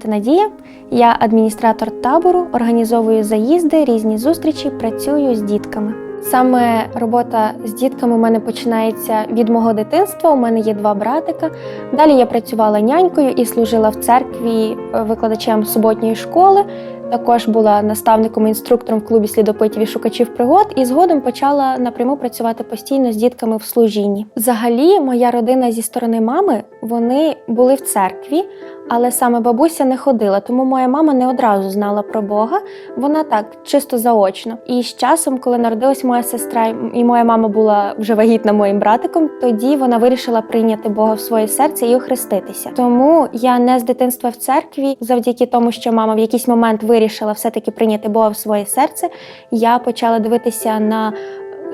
звати Надія. Я адміністратор табору, організовую заїзди, різні зустрічі, працюю з дітками. Саме робота з дітками у мене починається від мого дитинства. У мене є два братика. Далі я працювала нянькою і служила в церкві е, викладачем суботньої школи. Також була наставником інструктором в клубі слідопитів і шукачів пригод, і згодом почала напряму працювати постійно з дітками в служінні. Взагалі, моя родина зі сторони мами вони були в церкві, але саме бабуся не ходила, тому моя мама не одразу знала про Бога. Вона так чисто заочно. І з часом, коли народилась моя сестра, і моя мама була вже вагітна моїм братиком, тоді вона вирішила прийняти Бога в своє серце і охреститися. Тому я не з дитинства в церкві, завдяки тому, що мама в якийсь момент вирішила все-таки прийняти Бога в своє серце. Я почала дивитися на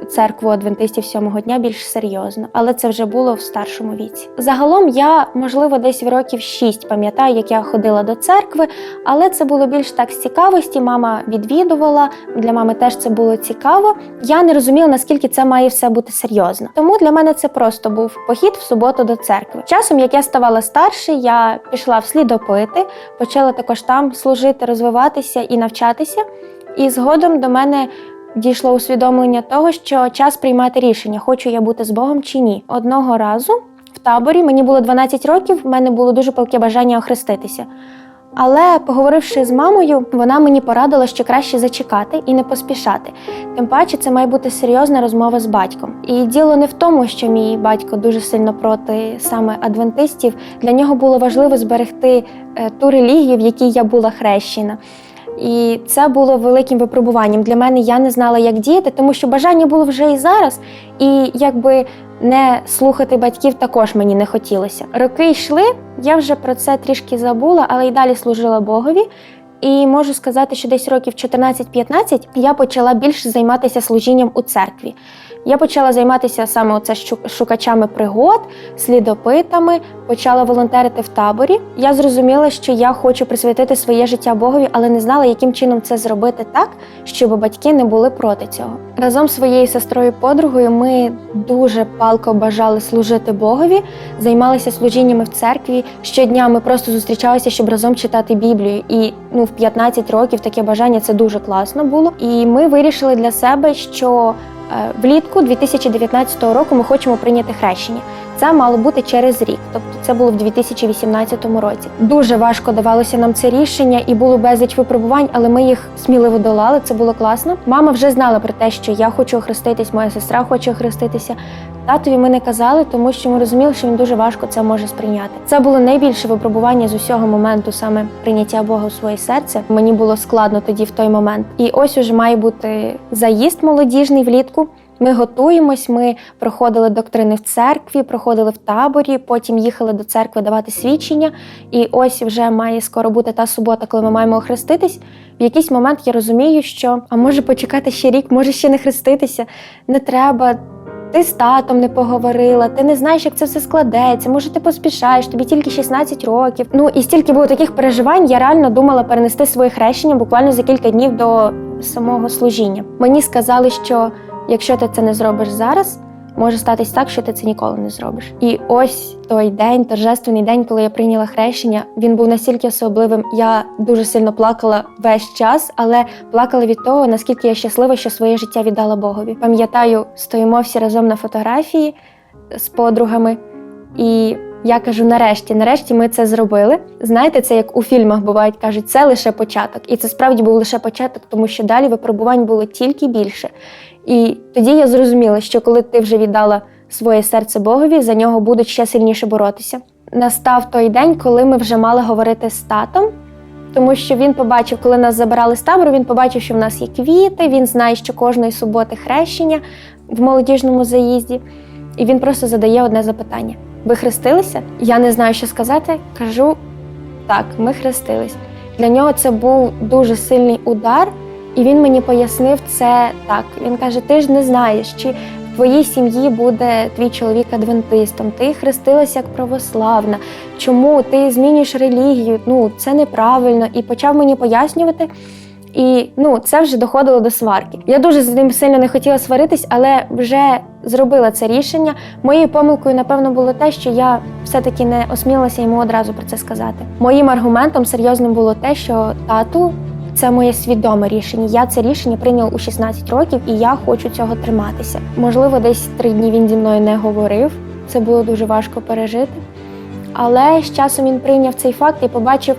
церкву адвентистів сьомого дня більш серйозно, але це вже було в старшому віці. Загалом я, можливо, десь в років шість пам'ятаю, як я ходила до церкви, але це було більш так з цікавості. Мама відвідувала. Для мами теж це було цікаво. Я не розуміла, наскільки це має все бути серйозно. Тому для мене це просто був похід в суботу до церкви. Часом, як я ставала старше, я пішла в слідопити, почала також там служити, розвиватися і навчатися. І згодом до мене дійшло усвідомлення того, що час приймати рішення, хочу я бути з Богом чи ні. Одного разу в таборі мені було 12 років, в мене було дуже палке бажання охреститися. Але поговоривши з мамою, вона мені порадила, що краще зачекати і не поспішати. Тим паче, це має бути серйозна розмова з батьком. І діло не в тому, що мій батько дуже сильно проти саме адвентистів. Для нього було важливо зберегти е, ту релігію, в якій я була хрещена. І це було великим випробуванням для мене. Я не знала, як діяти, тому що бажання було вже і зараз, і якби не слухати батьків також мені не хотілося. Роки йшли, я вже про це трішки забула, але й далі служила Богові. І можу сказати, що десь років 14-15 я почала більше займатися служінням у церкві. Я почала займатися саме оце шукачами пригод, слідопитами, почала волонтерити в таборі. Я зрозуміла, що я хочу присвятити своє життя Богові, але не знала, яким чином це зробити так, щоб батьки не були проти цього. Разом з своєю сестрою подругою ми дуже палко бажали служити Богові, займалися служіннями в церкві. Щодня ми просто зустрічалися, щоб разом читати Біблію. І ну, в 15 років таке бажання це дуже класно було. І ми вирішили для себе, що влітку 2019 року ми хочемо прийняти хрещення. Це мало бути через рік, тобто це було в 2018 році. Дуже важко давалося нам це рішення, і було безліч випробувань, але ми їх сміливо долали. Це було класно. Мама вже знала про те, що я хочу охреститись, моя сестра хоче охреститися. Татові ми не казали, тому що ми розуміли, що він дуже важко це може сприйняти. Це було найбільше випробування з усього моменту, саме прийняття Бога у своє серце. Мені було складно тоді в той момент. І ось уже має бути заїзд молодіжний влітку. Ми готуємось, ми проходили доктрини в церкві, проходили в таборі, потім їхали до церкви давати свідчення. І ось вже має скоро бути та субота, коли ми маємо охреститись. В якийсь момент я розумію, що а може почекати ще рік, може ще не хреститися. Не треба. Ти з татом не поговорила, ти не знаєш, як це все складеться. Може, ти поспішаєш, тобі тільки 16 років. Ну і стільки було таких переживань. Я реально думала перенести своє хрещення буквально за кілька днів до самого служіння. Мені сказали, що якщо ти це не зробиш зараз, може статись так, що ти це ніколи не зробиш. І ось той день, торжественний день, коли я прийняла хрещення, він був настільки особливим. Я дуже сильно плакала весь час, але плакала від того, наскільки я щаслива, що своє життя віддала Богові. Пам'ятаю, стоїмо всі разом на фотографії з подругами, і я кажу: нарешті, нарешті ми це зробили. Знаєте, це як у фільмах бувають, кажуть, це лише початок. І це справді був лише початок, тому що далі випробувань було тільки більше. І тоді я зрозуміла, що коли ти вже віддала своє серце Богові, за нього будуть ще сильніше боротися. Настав той день, коли ми вже мали говорити з татом, тому що він побачив, коли нас забирали з табору, він побачив, що в нас є квіти, він знає, що кожної суботи хрещення в молодіжному заїзді. І він просто задає одне запитання: Ви хрестилися? Я не знаю, що сказати. Кажу так, ми хрестились. Для нього це був дуже сильний удар, і він мені пояснив це так. Він каже: Ти ж не знаєш, чи в твоїй сім'ї буде твій чоловік адвентистом, ти хрестилася як православна. Чому ти змінюєш релігію? Ну це неправильно. І почав мені пояснювати. І ну це вже доходило до сварки. Я дуже з ним сильно не хотіла сваритись, але вже зробила це рішення. Моєю помилкою, напевно, було те, що я все-таки не осмілилася йому одразу про це сказати. Моїм аргументом серйозним було те, що тату. Це моє свідоме рішення. Я це рішення прийняв у 16 років, і я хочу цього триматися. Можливо, десь три дні він зі мною не говорив. Це було дуже важко пережити. Але з часом він прийняв цей факт і побачив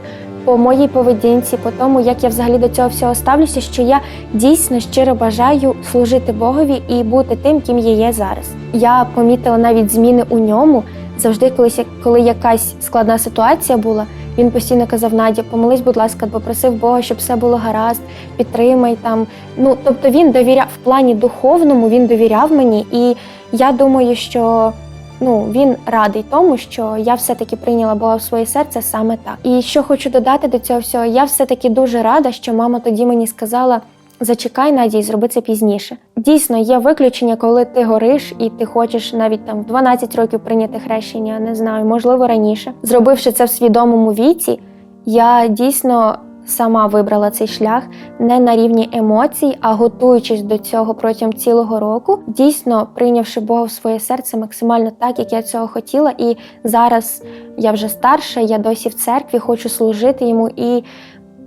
по моїй поведінці, по тому, як я взагалі до цього всього ставлюся, що я дійсно щиро бажаю служити Богові і бути тим, ким я є зараз. Я помітила навіть зміни у ньому. Завжди, колись, коли якась складна ситуація була, він постійно казав Надя, помолись, будь ласка, попросив Бога, щоб все було гаразд, підтримай там. Ну тобто він довіряв в плані духовному, він довіряв мені, і я думаю, що ну він радий тому, що я все-таки прийняла Бога в своє серце саме так. І що хочу додати до цього всього, я все-таки дуже рада, що мама тоді мені сказала. Зачекай, Надя, і зроби це пізніше. Дійсно, є виключення, коли ти гориш і ти хочеш навіть там в 12 років прийняти хрещення, не знаю, можливо, раніше. Зробивши це в свідомому віці, я дійсно сама вибрала цей шлях не на рівні емоцій, а готуючись до цього протягом цілого року, дійсно прийнявши Бога в своє серце максимально так, як я цього хотіла. І зараз я вже старша, я досі в церкві, хочу служити йому і.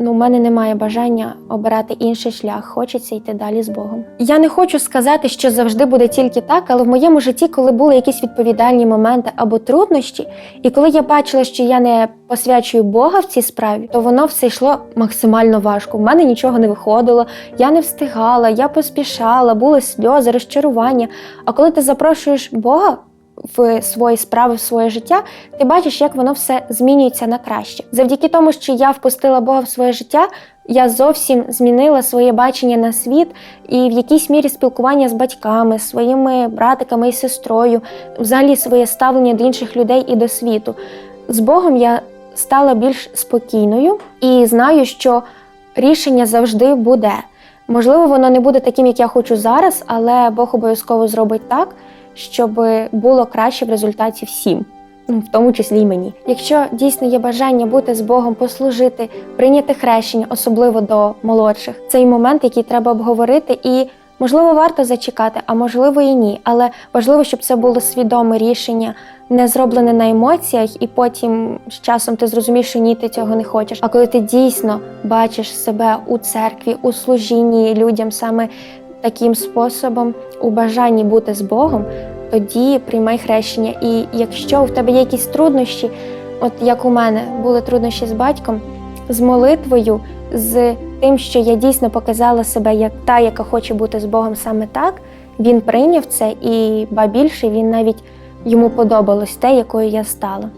Ну, у мене немає бажання обирати інший шлях, хочеться йти далі з Богом. Я не хочу сказати, що завжди буде тільки так, але в моєму житті, коли були якісь відповідальні моменти або труднощі, і коли я бачила, що я не посвячую Бога в цій справі, то воно все йшло максимально важко. У мене нічого не виходило, я не встигала, я поспішала, були сльози, розчарування. А коли ти запрошуєш Бога в свої справи, в своє життя, ти бачиш, як воно все змінюється на краще. Завдяки тому, що я впустила Бога в своє життя, я зовсім змінила своє бачення на світ і в якійсь мірі спілкування з батьками, своїми братиками і сестрою, взагалі своє ставлення до інших людей і до світу. З Богом я стала більш спокійною і знаю, що рішення завжди буде. Можливо, воно не буде таким, як я хочу зараз, але Бог обов'язково зробить так, щоб було краще в результаті всім, ну, в тому числі й мені. Якщо дійсно є бажання бути з Богом, послужити, прийняти хрещення, особливо до молодших, цей момент, який треба обговорити, і можливо варто зачекати, а можливо і ні. Але важливо, щоб це було свідоме рішення, не зроблене на емоціях, і потім з часом ти зрозумієш, що ні, ти цього не хочеш. А коли ти дійсно бачиш себе у церкві, у служінні людям саме таким способом, у бажанні бути з Богом, тоді приймай хрещення. І якщо в тебе є якісь труднощі, от як у мене були труднощі з батьком, з молитвою, з тим, що я дійсно показала себе як та, яка хоче бути з Богом саме так, він прийняв це, і ба більше він навіть йому подобалось те, якою я стала.